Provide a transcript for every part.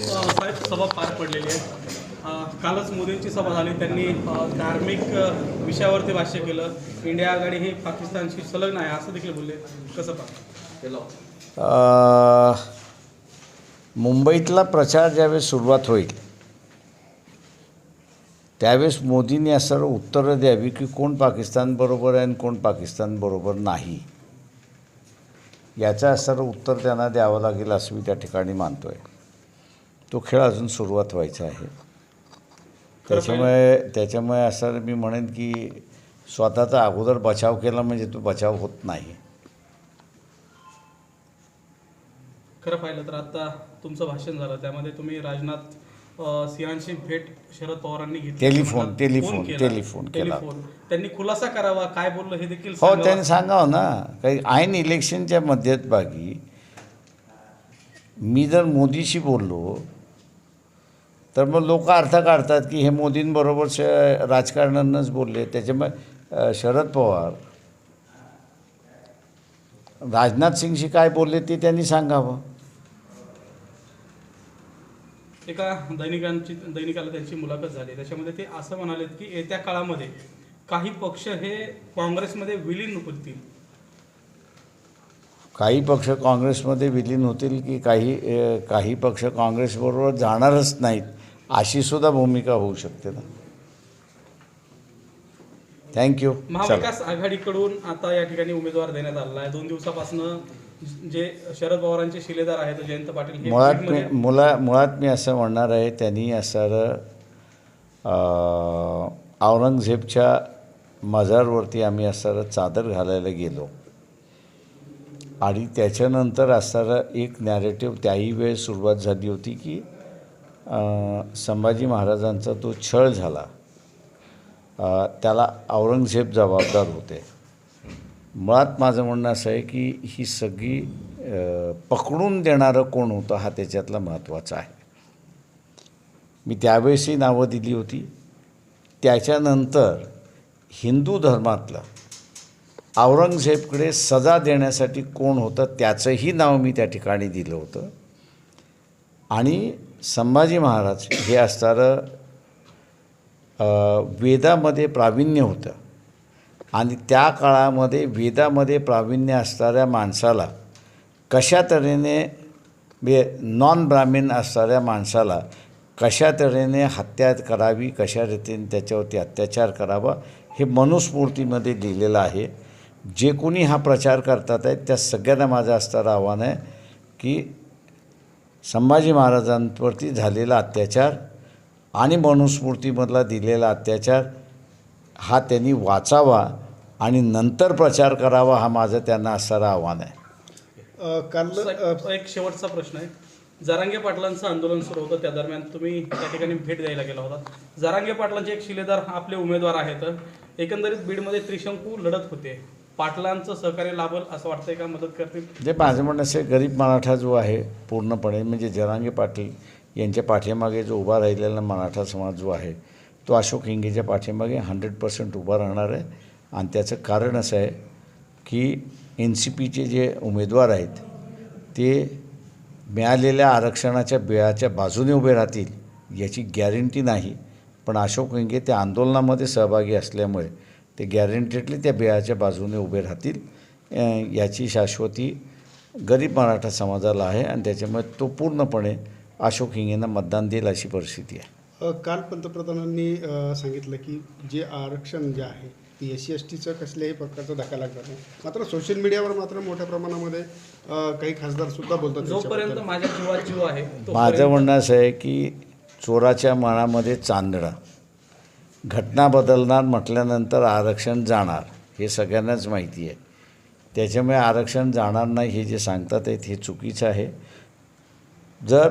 साहेब सभा पार पडलेली आहे. कालच मोदींची सभा झाली. त्यांनी धार्मिक विषयावरती भाष्य केलं. इंडिया आघाडी हे पाकिस्तानशी संलग्न आहे असं देखील बोलले. कसं पाहता? मुंबईतला प्रचार ज्यावेळेस सुरुवात होईल त्यावेळेस मोदींनी असं उत्तरं द्यावी की कोण पाकिस्तानबरोबर आहे आणि कोण पाकिस्तानबरोबर नाही. याचं असं उत्तर त्यांना द्यावं लागेल असं मी त्या ठिकाणी मानतो आहे तो खेळ अजून सुरुवात व्हायचा आहे त्याच्यामुळे त्याच्यामुळे असं मी म्हणेन की स्वतःचा अगोदर बचाव केला म्हणजे तो बचाव होत नाही खरं पाहिलं तर आता तुमचं भाषण झालं त्यामध्ये तुम्ही राजनाथ सिंहांची भेट शरद पवारांनी घेतली टेलिफोन, फोन टेलिफोन. टेलिफोन केला. त्यांनी खुलासा करावा काय बोललं हे देखील हो. त्यांनी सांगावं ना काही ऐन इलेक्शनच्या मध्यभागी मी जर मोदीशी बोललो तर मग लोक अर्थ काढतात की हे मोदींबरोबर श राजकारणानंच बोलले. त्याच्यामुळे शरद पवार. राजनाथ सिंगशी काय बोलले ते त्यांनी सांगावं. एका दैनिकांची दैनिकाला त्यांची मुलाखत झाली. त्याच्यामध्ये ते असं म्हणालेत की येत्या काळामध्ये काही पक्ष हे काँग्रेसमध्ये विलीन होतील. काही पक्ष काँग्रेसमध्ये विलीन होतील की काही काही पक्ष काँग्रेसबरोबर जाणारच नाहीत. अशी सुद्धा भूमिका होऊ शकते ना. थँक्यू महाविकास आघाडीकडून आता या ठिकाणी उमेदवार देण्यात आलेला आहे. दोन दिवसापासून जे शरद पवारांचे शिलेदार आहेत जयंत पाटील मुळात मी मुला मुळात मी असं म्हणणार आहे त्यांनी असं औरंगजेबच्या मजारवरती आम्ही असं चादर घालायला गेलो. आणि त्याच्यानंतर असणारं एक नॅरेटिव्ह त्याही वेळ सुरुवात झाली होती की संभाजी महाराजांचा तो छळ झाला. त्याला औरंगजेब जबाबदार होते. मुळात माझं म्हणणं असं आहे की ही सगळी पकडून देणारं कोण होतं हा त्याच्यातला महत्त्वाचा आहे. मी त्यावेळेसही नावं दिली होती. त्याच्यानंतर हिंदू धर्मातलं औरंगजेबकडे सजा देण्यासाठी कोण होतं त्याचंही नाव मी त्या ठिकाणी दिलं होतं. आणि संभाजी महाराज हे असणारं वेदामध्ये प्रावीण्य होतं. आणि त्या काळामध्ये वेदामध्ये प्रावीण्य असणाऱ्या माणसाला कशा तऱ्हेने बे नॉन ब्राह्मीण असणाऱ्या माणसाला कशा तऱ्हेने हत्या करावी कशा रीतीने त्याच्यावरती अत्याचार करावा हे मनुस्फूर्तीमध्ये लिहिलेलं आहे. जे कोणी हा प्रचार करतात आहेत त्या सगळ्यांना माझं असणारं आव्हान आहे की संभाजी महाराजांवरती झालेला अत्याचार आणि मनुस्मृतीमधला दिलेला अत्याचार हा त्यांनी वाचावा आणि नंतर प्रचार करावा हा माझं त्यांना असणारं आव्हान आहे. काल एक शेवटचा प्रश्न आहे. जरांगे पाटलांचं आंदोलन सुरू होतं. त्या दरम्यान तुम्ही त्या ठिकाणी भेट द्यायला गेला होता. जरांगे पाटलांचे एक शिलेदार आपले उमेदवार आहेत. एकंदरीत बीडमध्ये त्रिशंकू लढत होते. पाटलांचं सहकार्य लाभल असं वाटतंय का? मदत करतील? जे माझं म्हणणं असे गरीब मराठा जो आहे पूर्णपणे म्हणजे जरांगे पाटील यांच्या पाठीमागे जो उभा राहिलेला मराठा समाज जो आहे तो अशोक हिंगेच्या पाठीमागे हंड्रेड पर्सेंट उभा राहणार आहे. आणि त्याचं कारण असं आहे की एन सी पीचे जे उमेदवार आहेत ते मिळालेल्या आरक्षणाच्या बिळाच्या बाजूने उभे राहतील याची गॅरंटी नाही. पण अशोक हिंगे त्या आंदोलनामध्ये सहभागी असल्यामुळे ते गॅरंटेडली त्या बिळाच्या बाजूने उभे राहतील. याची शाश्वती गरीब मराठा समाजाला आहे आणि त्याच्यामुळे तो पूर्णपणे अशोक हिंगेंना मतदान देईल अशी परिस्थिती आहे. काल पंतप्रधानांनी सांगितलं की जे आरक्षण जे आहे ते एस सी एस टीचं कसल्याही प्रकारचा धक्का लागणार नाही. मात्र सोशल मीडियावर मात्र मोठ्या प्रमाणामध्ये काही खासदार सुद्धा बोलतात जोपर्यंत. माझ्या जीवात जीव आहे माझं म्हणणं असं आहे की चोराच्या मनामध्ये चांदणं. घटना बदलणार म्हटल्यानंतर आरक्षण जाणार हे सगळ्यांनाच माहिती आहे. त्याच्यामुळे आरक्षण जाणार नाही हे जे सांगतात आहेत हे चुकीचं आहे. जर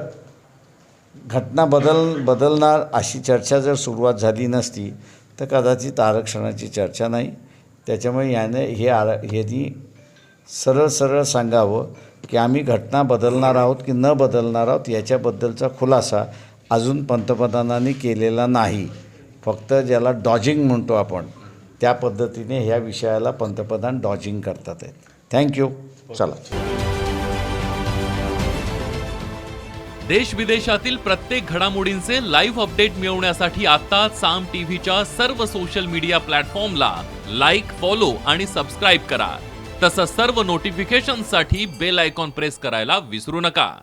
घटना बदल बदलणार अशी चर्चा जर सुरुवात झाली नसती तर कदाचित आरक्षणाची चर्चा नाही. त्याच्यामुळे याने हे आर यांनी सरळ सरळ सांगावं की आम्ही घटना बदलणार आहोत की न बदलणार आहोत याच्याबद्दलचा खुलासा अजून पंतप्रधानांनी केलेला नाही. फक्त ज्याला डॉजिंग म्हणतो आपण त्या पद्धतीने ह्या विषयाला पंतप्रधान डॉजिंग करतात आहेत. थँक्यू चला. देश विदेशातील प्रत्येक घडामोडींचे लाईव्ह अपडेट मिळवण्यासाठी आता साम टीव्हीच्या सर्व सोशल मीडिया प्लॅटफॉर्मला लाईक फॉलो आणि सबस्क्राईब करा. तसंच सर्व नोटिफिकेशनसाठी बेल आयकॉन प्रेस करायला विसरू नका.